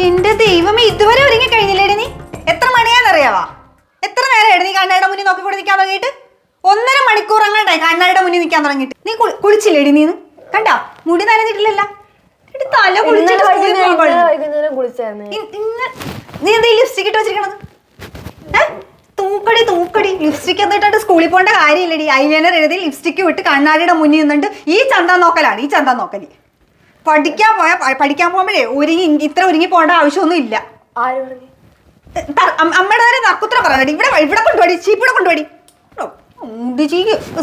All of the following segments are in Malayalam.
എന്റെ ദൈവമേ ഇതുവരെ ഒരുങ്ങി കഴിഞ്ഞില്ലേടി നീ? എത്ര മണിയാന്നറിയാവാ എത്ര നേരമായിട്ട് നീ കണ്ണാടിയുടെ മുന്നിൽ നോക്കി നിൽക്കാൻ തുടങ്ങിയിട്ട്? ഒന്നര മണിക്കൂർ അങ്ങോട്ടെ കണ്ണാടിയുടെ മുന്നിൽ നിൽക്കാൻ തുടങ്ങിയിട്ട്? നീ കുളി- കുളിച്ചില്ലേടി നീ കണ്ടാ? മുടി നനഞ്ഞിട്ടില്ലല്ല. തല കുളിച്ചിട്ട് നീ എന്താ ലിപ്സ്റ്റിക് ഇട്ട് വെച്ചിരിക്കണത്? തൂക്കടി തൂക്കടി. ലിപ്സ്റ്റിക് എന്നിട്ട് സ്കൂളിൽ പോകേണ്ട കാര്യമില്ലടി. ഐലൈനർ എഴുതി ലിപ്സ്റ്റിക് വിട്ട് കണ്ണാടിയുടെ മുന്നിൽ നിന്നിട്ട് ഈ ചന്ത നോക്കലാണ് ഈ ചന്ത നോക്കൽ. പഠിക്കാൻ പോയാ പഠിക്കാൻ പോകുമ്പോഴേ ഒരുങ്ങി ഇത്ര ഒരുങ്ങി പോകേണ്ട ആവശ്യമൊന്നും ഇല്ല. അമ്മയുടെ നേരെ നക്കുത്ര പറഞ്ഞു ഇവിടെ ഇവിടെ കൊണ്ടുപോടി ചീപ്പിടെ കൊണ്ടുപോടി.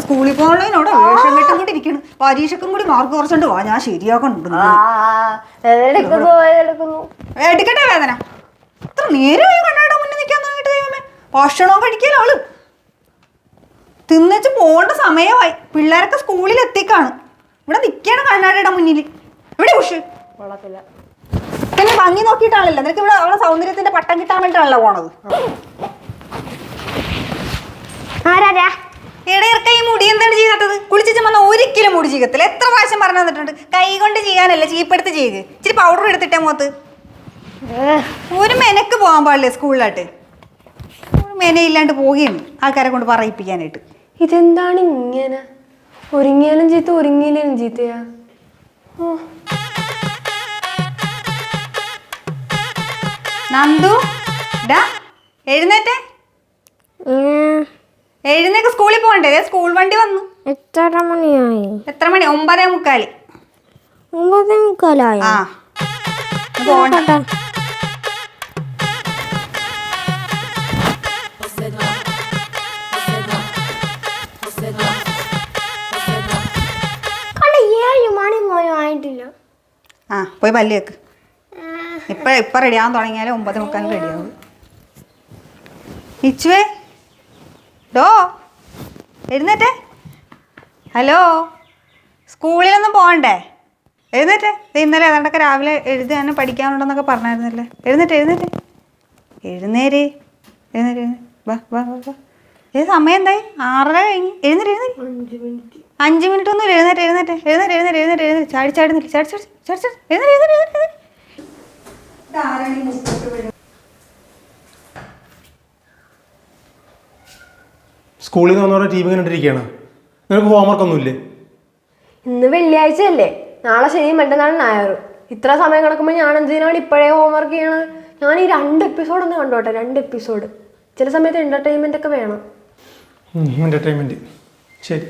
സ്കൂളിൽ പോകണതിനോട് വേഷം കെട്ടും കൂടി ഇരിക്കണം. പരീക്ഷക്കും കൂടി മാർക്ക് കുറച്ചുണ്ട്. വാ ഞാൻ എടുക്കട്ടെ വേദന. ഇത്ര നേരമായി കണ്ണാടെ മുന്നിൽ നിൽക്കാൻ തുടങ്ങിയിട്ട് ദൈവമേ. ഭക്ഷണവും കഴിക്കല അവൾ തിന്നിച്ച് പോകേണ്ട സമയമായി. പിള്ളേരൊക്കെ സ്കൂളിൽ എത്തിക്കാണ്. ഇവിടെ നിൽക്കണം കണ്ണാടിയുടെ മുന്നിൽ. ഇവിടെ ഉഷ്. കൊള്ളത്തില്ല. പിന്നെ ഭംഗി നോക്കിയിട്ടാണല്ലോ. നിനക്ക് ഇവിടെ അവളെ സൗന്ദര്യത്തിന്റെ പട്ടം കിട്ടാൻ വേണ്ടിയിട്ടാണല്ലോ പോണത്. ആരാരാ? ഇടയിറക്ക ഈ മുടി എന്താണ് ചെയ്യാത്തത്? കുളിച്ച് ചുമന്ന ഒരിക്കലും മുടി ചെയ്യത്തില്ല. എത്ര പ്രാവശ്യം പറഞ്ഞു തന്നിട്ടുണ്ട് കൈ കൊണ്ട് ചെയ്യാനല്ല ചീപ്പെടുത്ത് ചെയ്യുക ഇച്ചിരി പൗഡർ എടുത്തിട്ടേ മുഖത്ത് ഒരു മെനക്ക് പോകാൻ പാടില്ലേ സ്കൂളിലായിട്ട് ഒരു മെനയില്ലാണ്ട് പോവുകയാണ് ആൾക്കാരെ കൊണ്ട് പറയിപ്പിക്കാനായിട്ട്. ഇതെന്താണ് ഇങ്ങനെ? ഒരുങ്ങിയാലും ചീത്ത ഒരുങ്ങിയില്ലേലും ചീത്തയാ? ഓ, നന്ദു ഡാ എഴുന്നേറ്റേ. എഴുന്നേക്ക് സ്കൂളിൽ പോകണ്ടേ? സ്കൂൾ വണ്ടി വന്നു. എത്ര മണിയായി? എത്ര മണി? ഒമ്പതേ മുക്കാൽ. ഒമ്പതേ മുക്കാലായി? ആ. ആയിട്ടില്ല. ആ പോയി പല്ല് വെക്ക്. ഇപ്പം റെഡിയാകാൻ തുടങ്ങിയാലേ ഒമ്പത് മുക്കാലും റെഡിയാവും ഇച്ചുവേ ഡോ എഴുന്നേറ്റേ. ഹലോ സ്കൂളിലൊന്നും പോകണ്ടേ എഴുന്നേറ്റേ. ഇന്നലെ ഏതാണ്ടൊക്കെ രാവിലെ എഴുതി തന്നെ പഠിക്കാനുണ്ടെന്നൊക്കെ പറഞ്ഞായിരുന്നല്ലേ. എഴുന്നേറ്റ് എഴുന്നേറ്റ്. എഴുന്നേര് എഴുന്നേറ്റ് വാ വാ വാ വാ. ഏത് സമയം എന്തായി? ആറര കഴിഞ്ഞ്. എഴുന്നേറ്റ് എഴുന്നേറ്റ്. അഞ്ച് മിനിറ്റ് ഒന്നും എഴുന്നേറ്റ് എഴുന്നേറ്റ്. എഴുന്നേറ്റ് എഴുന്നേറ്റ് എഴുന്നേറ്റ്. എഴുന്നേറ്റ് ചാടി ചാടി നിൽക്ക്. ചാടി ചാടി ചാടി ചാടി. എഴുന്നേറ്റ് എഴുന്നേറ്റ് എഴുന്നേറ്റ്. സ്കൂളിൽ നിന്ന് വന്നവരുടെ ടീം കണ്ടിരിക്കുകയാണ് നിനക്ക് ഹോംവർക്ക് ഒന്നുമില്ലേ ഇന്ന് വെള്ളിയാഴ്ച അല്ലേ നാളെ ശനി മറ്റന്നാൾ ഞായറും. ഇത്ര സമയം കിടക്കുമ്പോൾ ഞാൻ എന്തിനാണ് ഇപ്പോഴേ ഹോംവർക്ക് ചെയ്യണത് ഞാൻ ഈ രണ്ട് എപ്പിസോഡ് ഒന്ന് കണ്ടോട്ടെ രണ്ട് എപ്പിസോഡ് ചില സമയത്ത് എന്റർടൈൻമെന്റ് ഒക്കെ വേണം. എന്റർടൈൻമെന്റ് ശരി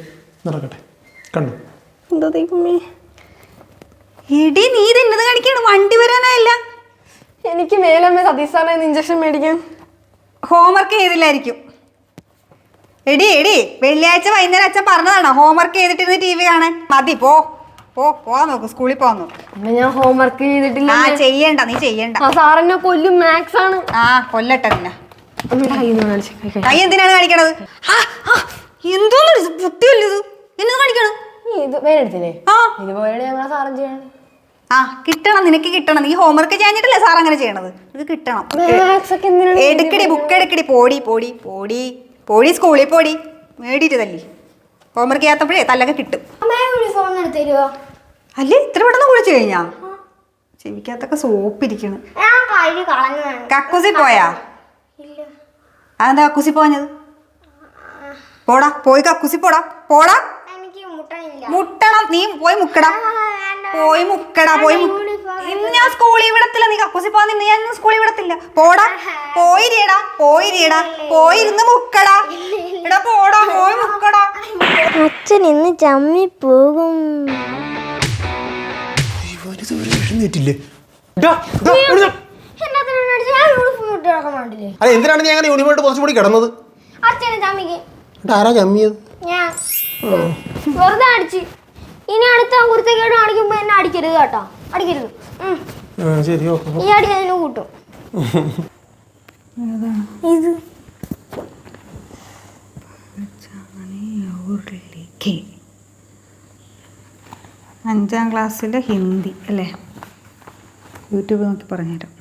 നടക്കട്ടെ. കണ്ടു? എന്താ ദൈവമേ. എടി നീ എന്നത് കാണിക്കാണ്? വണ്ടി വരാനായില്ല. എനിക്ക് മേലമ്മ സതീഷ് സാറിന് ഇഞ്ചക്ഷൻ മേടിക്കാൻ. ഹോംവർക്ക് ചെയ്തില്ലായിരിക്കും. എടി എടി വെള്ളിയാഴ്ച വൈകുന്നേരം അച്ഛൻ പറഞ്ഞതാണോ ഹോംവർക്ക് ചെയ്തിട്ടിരുന്ന് ടി വി കാണാൻ. മതി പോ പോ പോവാൻ നോക്ക് സ്കൂളിൽ പോവാൻ നോക്ക്. അമ്മ ഞാൻ ഹോംവർക്ക് ചെയ്തിട്ടില്ല. ആ ചെയ്യണ്ട നീ ചെയ്യണ്ട. ആ സാറിനെ കൊല്ലും മാത്സ് ആണ്. ആ കൊല്ലട്ടെ നിന്നെ. അമ്മയുടെ കയ്യിൽ നിന്ന് കാണിച്ച് കൈ കൈ. കൈ എന്തിനാണ് കാണിക്കണത്? ആ, ആ, എന്തോന്ന് ഇത്. എന്നത് കാണിക്കണം? നീ ഇത് മേലെടുത്തില്ലേ? ആ. ഇതുപോലെ ഞങ്ങളെ സാറും ചെയ്യണം ആ കിട്ടണം നിനക്ക് കിട്ടണം. നീ ഹോംവർക്ക് ചെയ്യാഞ്ഞിട്ടല്ലേ സാർ അങ്ങനെ ചെയ്യണത്? ഇത് കിട്ടണം. എടുക്കടി ബുക്ക് എടുക്കടി പോടി പോടി പോടി പോടി സ്കൂളിൽ പോടി. മേടിയിട്ട് തല്ലി. ഹോംവർക്ക് ചെയ്യാത്തപ്പോഴേ തല്ലൊക്കെ കിട്ടും. അല്ലേ? ഇത്ര പെട്ടെന്ന് കുളിച്ചു കഴിഞ്ഞാ? ചെവിക്കകത്തൊക്കെ സോപ്പ് ഇരിക്കണ്. ഞാൻ കയ്യിൽ കളഞ്ഞതാണ്. കക്കൂസി പോയാ? അതെന്താ കക്കൂസി പോഞ്ഞത് പോടാ പോയി കക്കൂസി പോടാ. പോടാ. മുട്ടണം നീ പോയി മുക്കടാ. പോയി മുക്കടാ പോയി മുക്ക്. ഇന്ന് ഞാൻ സ്കൂളിൽ വിടത്തില്ല നീ കക്കൂസി പോകാൻ നിന്ന് ഞാൻ ഇന്ന് സ്കൂളിൽ വിടത്തില്ല. പോടാ പോയിരിയടാ പോയിരിയടാ പോയിരുന്ന് മുക്കടാ. എടാ പോടാ പോയി മുക്കടാ. അച്ഛൻ ഇന്ന് ചമ്മി പോകും. എഴുന്നേറ്റില്ലേ? യൂണിഫോം ഇട്ട് അല്ല എന്തിനാണ് നീ അങ്ങനെ യൂണിവേഴ്സിറ്റി കുറച്ചും കൂടി കിടന്നത്? എന്നിട്ട് ആരാ ചമ്മിയത്? ഞാൻ. വെറുതെ അടിച്ച്. ഇനി അടുത്ത കുരുത്തക്കേട് കാണിക്കുമ്പോ എന്നെ അടിക്കരുത് കേട്ടോ. അടിക്കരുത്. ശരി ഈ അടി അതിന് കൂട്ടും. ഇത്. അഞ്ചാം ക്ലാസ്സിലെ ഹിന്ദി അല്ലേ? യൂട്യൂബ് നോക്കി പറഞ്ഞുതരാം.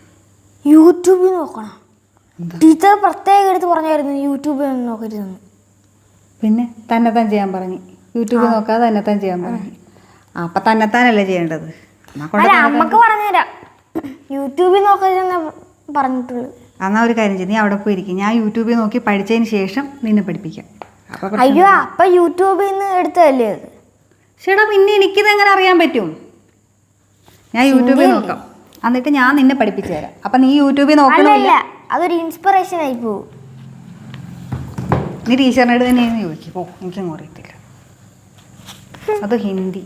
യൂട്യൂബിൽ നോക്കണം. ടീച്ചർ പ്രത്യേകം എടുത്ത് പറഞ്ഞായിരുന്നു യൂട്യൂബിൽ നോക്കരുതെന്ന്. പിന്നെ തന്നെ തന്നെ ചെയ്യാൻ പറഞ്ഞു. യൂട്യൂബ് നോക്കാതെ തന്നെത്താൻ ചെയ്യാൻ പറഞ്ഞു അപ്പൊ തന്നെത്താനല്ലേ ചെയ്യേണ്ടത്? അല്ല അമ്മയ്ക്ക് പറഞ്ഞുതരാം. യൂട്യൂബിൽ നോക്കാൻ പറഞ്ഞിട്ടുള്ളൂ. എന്നാ ഒരു കാര്യം ചെയ്യും നീ അവിടെ പോയി ഇരിക്കും ഞാൻ യൂട്യൂബിൽ നോക്കി പഠിച്ചതിന് ശേഷം നിന്നെ പഠിപ്പിക്കാം. അയ്യോ അപ്പൊ യൂട്യൂബിൽ നിന്ന് എടുത്തതല്ലേ അത്? ചേട്ടാ പിന്നെ എനിക്കിത് എങ്ങനെ അറിയാൻ പറ്റും? ഞാൻ യൂട്യൂബിൽ നോക്കാം. എന്നിട്ട് ഞാൻ നിന്നെ പഠിപ്പിച്ചു തരാം. അപ്പൊ നീ യൂട്യൂബിൽ നോക്കണമില്ല അല്ലല്ല അതൊരു ഇൻസ്പിറേഷൻ ആയി പോകും നീ ടീച്ചറിനോട് തന്നെ ചോദിക്കും. ഓ എനിക്കും അറിയത്തില്ല. അത് ഹിന്ദി.